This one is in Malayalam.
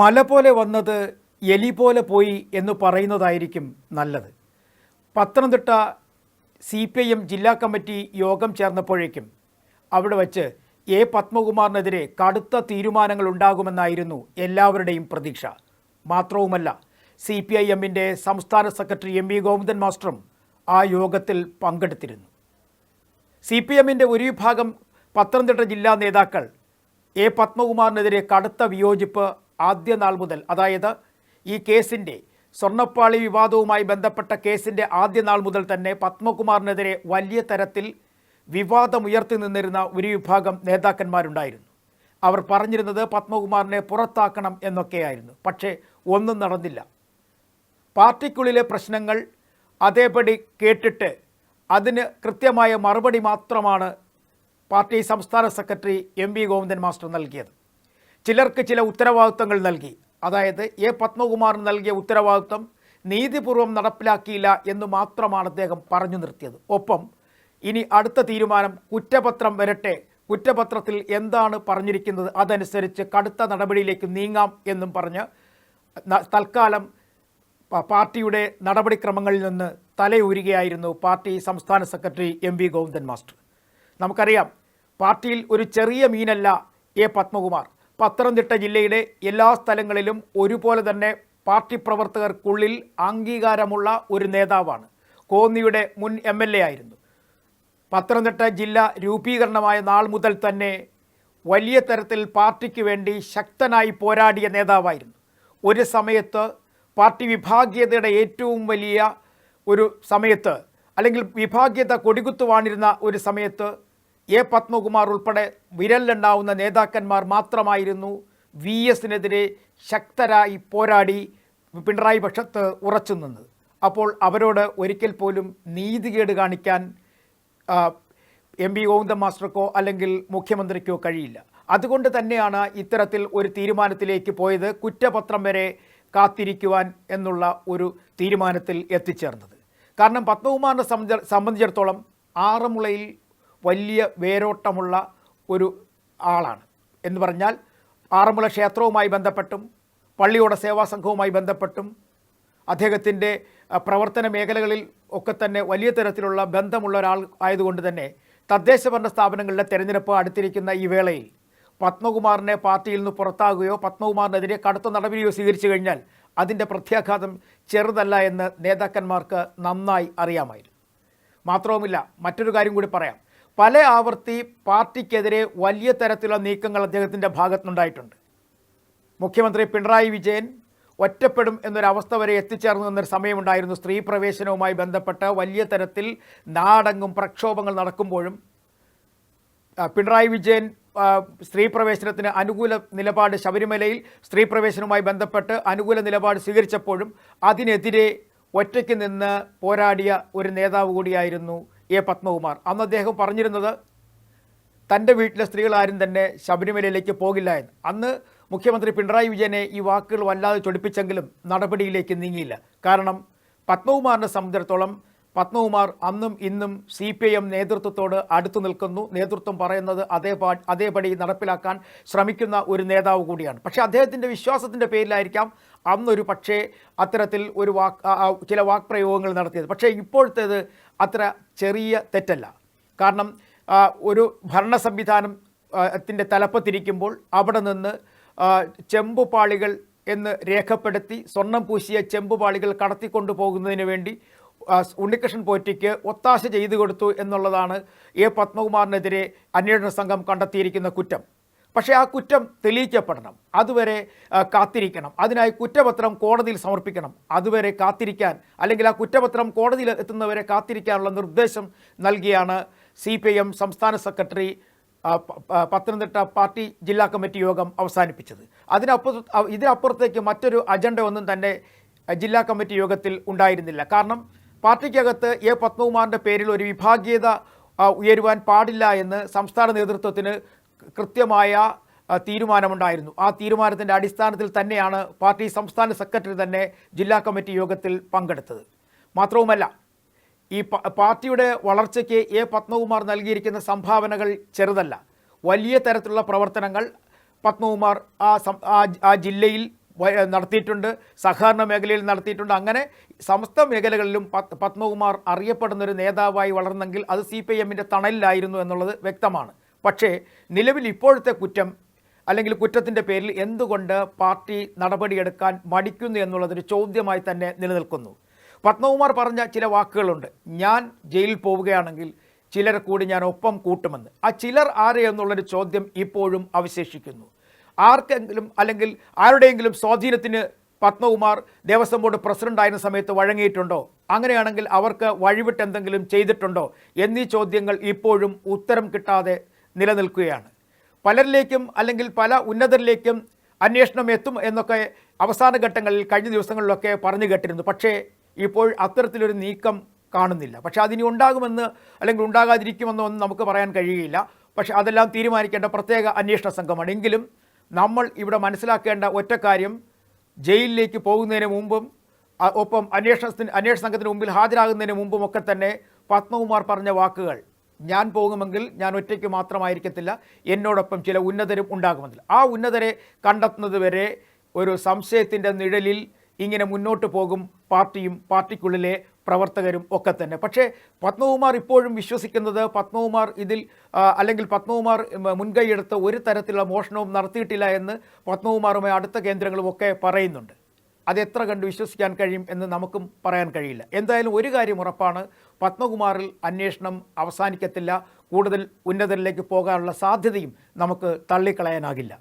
മല പോലെ വന്നത് എലി പോലെ പോയി എന്ന് പറയുന്നതായിരിക്കും നല്ലത്. Pathanamthitta C P I M ജില്ലാ കമ്മിറ്റി യോഗം ചേർന്നപ്പോഴേക്കും അവിടെ വച്ച് എ പത്മകുമാറിനെതിരെ കടുത്ത തീരുമാനങ്ങൾ ഉണ്ടാകുമെന്നായിരുന്നു എല്ലാവരുടെയും പ്രതീക്ഷ. മാത്രവുമല്ല സി പി ഐ എമ്മിന്റെ സംസ്ഥാന സെക്രട്ടറി എം വി ഗോവിന്ദൻ മാസ്റ്ററും ആ യോഗത്തിൽ പങ്കെടുത്തിരുന്നു. സി പി എമ്മിന്റെ ഒരു വിഭാഗം പത്തനംതിട്ട ജില്ലാ നേതാക്കൾ എ പത്മകുമാറിനെതിരെ കടുത്ത വിയോജിപ്പ് ആദ്യ നാൾ മുതൽ അതായത് ഈ കേസിന്റെ സ്വർണപ്പാളി വിവാദവുമായി ബന്ധപ്പെട്ട കേസിന്റെ ആദ്യ നാൾ മുതൽ തന്നെ പത്മകുമാറിനെതിരെ വലിയ തരത്തിൽ വിവാദമുയർത്തി നിന്നിരുന്ന ഒരു വിഭാഗം നേതാക്കന്മാരുണ്ടായിരുന്നു. അവർ പറഞ്ഞിരുന്നത് പത്മകുമാറിനെ പുറത്താക്കണം എന്നൊക്കെയായിരുന്നു. പക്ഷേ ഒന്നും നടന്നില്ല. പാർട്ടിക്കുള്ളിലെ പ്രശ്നങ്ങൾ അതേപടി കേട്ടിട്ട് അതിന് കൃത്യമായ മറുപടി മാത്രമാണ് പാർട്ടി സംസ്ഥാന secretary M V Govindan master നൽകിയത്. ചിലർക്ക് ചില ഉത്തരവാദിത്വങ്ങൾ നൽകി. അതായത് എ പത്മകുമാർ നൽകിയ ഉത്തരവാദിത്വം നീതിപൂർവം നടപ്പിലാക്കിയില്ല എന്ന് മാത്രമാണ് അദ്ദേഹം പറഞ്ഞു നിർത്തിയത്. ഒപ്പം ഇനി അടുത്ത തീരുമാനം കുറ്റപത്രം വരട്ടെ. കുറ്റപത്രത്തിൽ എന്താണ് പറഞ്ഞിരിക്കുന്നത് അതനുസരിച്ച് കടുത്ത നടപടിയിലേക്ക് നീങ്ങാം എന്നും പറഞ്ഞ് തൽക്കാലം പാർട്ടിയുടെ നടപടിക്രമങ്ങളിൽ നിന്ന് തലയൂരുകയായിരുന്നു പാർട്ടി സംസ്ഥാന secretary M V Govindan master. നമുക്കറിയാം പാർട്ടിയിൽ ഒരു ചെറിയ മീനല്ല എ പത്മകുമാർ. പത്തനംതിട്ട ജില്ലയുടെ എല്ലാ സ്ഥലങ്ങളിലും ഒരുപോലെ തന്നെ പാർട്ടി പ്രവർത്തകർക്കുള്ളിൽ അംഗീകാരമുള്ള ഒരു നേതാവാണ്. കോന്നിയുടെ മുൻ എം എൽ എ ആയിരുന്നു. പത്തനംതിട്ട ജില്ല രൂപീകരണമായ നാൾ മുതൽ തന്നെ വലിയ തരത്തിൽ പാർട്ടിക്ക് വേണ്ടി ശക്തനായി പോരാടിയ നേതാവായിരുന്നു. ഒരു സമയത്ത് പാർട്ടി വിഭാഗീയതയുടെ ഏറ്റവും വലിയ ഒരു സമയത്ത് അല്ലെങ്കിൽ വിഭാഗീയത കൊടികുത്തുവാണിരുന്ന ഒരു സമയത്ത് എ പത്മകുമാർ ഉൾപ്പെടെ വിരലിലുണ്ടാവുന്ന നേതാക്കന്മാർ മാത്രമായിരുന്നു വി എസിനെതിരെ ശക്തരായി പോരാടി പിണറായി പക്ഷത്ത് ഉറച്ചു നിന്നത്. അപ്പോൾ അവരോട് ഒരിക്കൽ പോലും നീതികേട് കാണിക്കാൻ എം പി ഗോവിന്ദ മാസ്റ്റർക്കോ അല്ലെങ്കിൽ മുഖ്യമന്ത്രിക്കോ കഴിയില്ല. അതുകൊണ്ട് തന്നെയാണ് ഇത്തരത്തിൽ ഒരു തീരുമാനത്തിലേക്ക് പോയത് കുറ്റപത്രം വരെ കാത്തിരിക്കുവാൻ എന്നുള്ള ഒരു തീരുമാനത്തിൽ എത്തിച്ചേർന്നത്. കാരണം പത്മകുമാറിനെ സംബന്ധ സംബന്ധിച്ചിടത്തോളം ആറന്മുളയിൽ വലിയ വേരോട്ടമുള്ള ഒരു ആളാണ്. എന്ന് പറഞ്ഞാൽ ആറന്മുള ക്ഷേത്രവുമായി ബന്ധപ്പെട്ടും പള്ളിയോട സേവാ സംഘവുമായി ബന്ധപ്പെട്ടും അദ്ദേഹത്തിന്റെ പ്രവർത്തന മേഖലകളിൽ ഒക്കെ തന്നെ വലിയ തരത്തിലുള്ള ബന്ധമുള്ള ഒരാൾ ആയതുകൊണ്ട് തന്നെ തദ്ദേശ ഭരണ സ്ഥാപനങ്ങളിലെ തെരഞ്ഞെടുപ്പ് അടുത്തിരിക്കുന്ന ഈ വേളയിൽ പത്മകുമാറിനെ പാർട്ടിയിൽ നിന്ന് പുറത്താകുകയോ പത്മകുമാറിനെതിരെ കടുത്ത നടപടിയോ സ്വീകരിച്ചു കഴിഞ്ഞാൽ അതിന്റെ പ്രത്യാഘാതം ചെറുതല്ല എന്ന് നേതാക്കന്മാർക്ക് നന്നായി അറിയാമായിരുന്നു. മാത്രവുമില്ല മറ്റൊരു കാര്യം കൂടി പറയാം. പല ആവർത്തി പാർട്ടിക്കെതിരെ വലിയ തരത്തിലുള്ള നീക്കങ്ങൾ അദ്ദേഹത്തിന്റെ ഭാഗത്തുനിന്നുണ്ടായിട്ടുണ്ട്. മുഖ്യമന്ത്രി പിണറായി വിജയൻ ഒറ്റപ്പെടും എന്നൊരവസ്ഥ വരെ എത്തിച്ചേർന്നു എന്നൊരു സമയമുണ്ടായിരുന്നു. സ്ത്രീ പ്രവേശനവുമായി ബന്ധപ്പെട്ട വലിയ തരത്തിൽ നാടങ്ങും പ്രക്ഷോഭങ്ങൾ നടക്കുമ്പോഴും പിണറായി വിജയൻ സ്ത്രീ പ്രവേശനത്തിന് അനുകൂല നിലപാട് ശബരിമലയിൽ സ്ത്രീ പ്രവേശനവുമായി ബന്ധപ്പെട്ട് അനുകൂല നിലപാട് സ്വീകരിച്ചപ്പോഴും അതിനെതിരെ ഒറ്റയ്ക്ക് നിന്ന് പോരാടിയ ഒരു നേതാവ് കൂടിയായിരുന്നു എ പത്മകുമാർ. അന്ന് അദ്ദേഹം പറഞ്ഞിരുന്നത് തന്റെ വീട്ടിലെ സ്ത്രീകൾ ആരും തന്നെ ശബരിമലയിലേക്ക് പോകില്ല എന്ന്. അന്ന് മുഖ്യമന്ത്രി പിണറായി വിജയനെ ഈ വാക്കുകൾ വല്ലാതെ ചൊടിപ്പിച്ചെങ്കിലും നടപടിയിലേക്ക് നീങ്ങിയില്ല. കാരണം പത്മകുമാറിനെ സംബന്ധിച്ചിടത്തോളം പത്മകുമാർ അന്നും ഇന്നും സി പി ഐ എം നേതൃത്വത്തോട് അടുത്തു നിൽക്കുന്നു. നേതൃത്വം പറയുന്നത് അതേ അതേപടി നടപ്പിലാക്കാൻ ശ്രമിക്കുന്ന ഒരു നേതാവ് കൂടിയാണ്. പക്ഷേ അദ്ദേഹത്തിന്റെ വിശ്വാസത്തിന്റെ പേരിലായിരിക്കാം അന്നൊരു പക്ഷേ അത്തരത്തിൽ ഒരു വാക്ക് ചില വാക്പ്രയോഗങ്ങൾ നടത്തിയത്. പക്ഷേ ഇപ്പോഴത്തേത് അത്ര ചെറിയ തെറ്റല്ല. കാരണം ഒരു ഭരണ സംവിധാനം ത്തിന്റെ തലപ്പത്തിരിക്കുമ്പോൾ അവിടെ നിന്ന് ചെമ്പുപാളികൾ എന്ന് രേഖപ്പെടുത്തി സ്വർണം പൂശിയ ചെമ്പുപാളികൾ കടത്തിക്കൊണ്ടു പോകുന്നതിന് വേണ്ടി ഉണ്ണികൃഷ്ണൻ പോറ്റിക്ക് ഒത്താശ ചെയ്തു കൊടുത്തു എന്നുള്ളതാണ് എ പത്മകുമാറിനെതിരെ അന്വേഷണ സംഘം കണ്ടെത്തിയിരിക്കുന്ന കുറ്റം. പക്ഷേ ആ കുറ്റം തെളിയിക്കപ്പെടണം. അതുവരെ കാത്തിരിക്കണം. അതിനായി കുറ്റപത്രം കോടതിയിൽ സമർപ്പിക്കണം. അതുവരെ കാത്തിരിക്കാൻ അല്ലെങ്കിൽ ആ കുറ്റപത്രം കോടതിയിൽ എത്തുന്നവരെ കാത്തിരിക്കാനുള്ള നിർദ്ദേശം നൽകിയാണ് സി സംസ്ഥാന സെക്രട്ടറി പത്തനംതിട്ട പാർട്ടി ജില്ലാ കമ്മിറ്റി യോഗം അവസാനിപ്പിച്ചത്. അതിനപ്പുറ ഇതിനപ്പുറത്തേക്ക് മറ്റൊരു അജണ്ട ഒന്നും തന്നെ ജില്ലാ കമ്മിറ്റി യോഗത്തിൽ ഉണ്ടായിരുന്നില്ല. കാരണം പാർട്ടിക്കകത്ത് എ പത്മകുമാറിന്റെ പേരിൽ ഒരു വിഭാഗീയത ഉയരുവാൻ പാടില്ല എന്ന് സംസ്ഥാന നേതൃത്വത്തിന് കൃത്യമായ തീരുമാനമുണ്ടായിരുന്നു. ആ തീരുമാനത്തിന്റെ അടിസ്ഥാനത്തിൽ തന്നെയാണ് പാർട്ടി സംസ്ഥാന സെക്രട്ടറി തന്നെ ജില്ലാ കമ്മിറ്റി യോഗത്തിൽ പങ്കെടുത്തത്. മാത്രവുമല്ല ഈ പാർട്ടിയുടെ വളർച്ചയ്ക്ക് എ പത്മകുമാർ നൽകിയിരിക്കുന്ന സംഭാവനകൾ ചെറുതല്ല. വലിയ തരത്തിലുള്ള പ്രവർത്തനങ്ങൾ പത്മകുമാർ ആ ആ- ജില്ലയിൽ നടത്തിയിട്ടുണ്ട് സഹകരണ മേഖലയിൽ നടത്തിയിട്ടുണ്ട്. അങ്ങനെ സമസ്ത മേഖലകളിലും പത്മകുമാർ അറിയപ്പെടുന്ന ഒരു നേതാവായി വളർന്നെങ്കിൽ അത് സി പി എമ്മിന്റെ തണലിലായിരുന്നു എന്നുള്ളത് വ്യക്തമാണ്. പക്ഷേ നിലവിൽ ഇപ്പോഴത്തെ കുറ്റം അല്ലെങ്കിൽ കുറ്റത്തിന്റെ പേരിൽ എന്തുകൊണ്ട് പാർട്ടി നടപടിയെടുക്കാൻ മടിക്കുന്നു എന്നുള്ളതൊരു ചോദ്യമായി തന്നെ നിലനിൽക്കുന്നു. പത്മകുമാർ പറഞ്ഞ ചില വാക്കുകളുണ്ട്. ഞാൻ ജയിലിൽ പോവുകയാണെങ്കിൽ ചിലരെ കൂടി ഞാൻ ഒപ്പം കൂട്ടുമെന്ന്. ആ ചിലർ ആരെയെന്നുള്ളൊരു ചോദ്യം ഇപ്പോഴും അവശേഷിക്കുന്നു. ആർക്കെങ്കിലും അല്ലെങ്കിൽ ആരുടെയെങ്കിലും സ്വാധീനത്തിന് പത്മകുമാർ ദേവസ്വം ബോർഡ് പ്രസിഡന്റ് ആയിരുന്ന സമയത്ത് വഴങ്ങിയിട്ടുണ്ടോ? അങ്ങനെയാണെങ്കിൽ അവർക്ക് വഴിവിട്ട് എന്തെങ്കിലും ചെയ്തിട്ടുണ്ടോ? എന്നീ ചോദ്യങ്ങൾ ഇപ്പോഴും ഉത്തരം കിട്ടാതെ നിലനിൽക്കുകയാണ്. പലരിലേക്കും അല്ലെങ്കിൽ പല ഉന്നതരിലേക്കും അന്വേഷണം എത്തും എന്നൊക്കെ അവസാന ഘട്ടങ്ങളിൽ കഴിഞ്ഞ ദിവസങ്ങളിലൊക്കെ പറഞ്ഞു കേട്ടിരുന്നു. പക്ഷേ ഇപ്പോൾ അത്തരത്തിലൊരു നീക്കം കാണുന്നില്ല. പക്ഷേ അതിനി ഉണ്ടാകുമെന്ന് അല്ലെങ്കിൽ ഉണ്ടാകാതിരിക്കുമെന്നോ ഒന്നും നമുക്ക് പറയാൻ കഴിയുകയില്ല. പക്ഷേ അതെല്ലാം തീരുമാനിക്കേണ്ട പ്രത്യേക അന്വേഷണ സംഘമാണ്. എങ്കിലും നമ്മൾ ഇവിടെ മനസ്സിലാക്കേണ്ട ഒറ്റ കാര്യം ജയിലിലേക്ക് പോകുന്നതിന് മുമ്പും ഒപ്പം അന്വേഷണത്തിന് അന്വേഷണ സംഘത്തിന് മുമ്പിൽ ഹാജരാകുന്നതിന് മുമ്പും ഒക്കെ തന്നെ പത്മകുമാർ പറഞ്ഞ വാക്കുകൾ ഞാൻ പോകുമെങ്കിൽ ഞാൻ ഒറ്റയ്ക്ക് മാത്രമായിരിക്കത്തില്ല എന്നോടൊപ്പം ചില ഉന്നതരും ഉണ്ടാകുമെന്നില്ല. ആ ഉന്നതരെ കണ്ടെത്തുന്നത് വരെ ഒരു സംശയത്തിന്റെ നിഴലിൽ ഇങ്ങനെ മുന്നോട്ട് പോകും പാർട്ടിയും പാർട്ടിക്കുള്ളിലെ പ്രവർത്തകരും ഒക്കെ തന്നെ. പക്ഷേ പത്മകുമാർ ഇപ്പോഴും വിശ്വസിക്കുന്നത് പത്മകുമാർ ഇതിൽ അല്ലെങ്കിൽ പത്മകുമാർ മുൻകൈയെടുത്ത് ഒരു തരത്തിലുള്ള മോഷണവും നടത്തിയിട്ടില്ല എന്ന് പത്മകുമാറുമായി അടുത്ത കേന്ദ്രങ്ങളും ഒക്കെ പറയുന്നുണ്ട്. അത് എത്ര കണ്ട് വിശ്വസിക്കാൻ കഴിയും എന്ന് നമുക്കും പറയാൻ കഴിയില്ല. എന്തായാലും ഒരു കാര്യം ഉറപ്പാണ് പത്മകുമാറിൽ അന്വേഷണം അവസാനിക്കത്തില്ല കൂടുതൽ ഉന്നതരിലേക്ക് പോകാനുള്ള സാധ്യതയും നമുക്ക് തള്ളിക്കളയാനാകില്ല.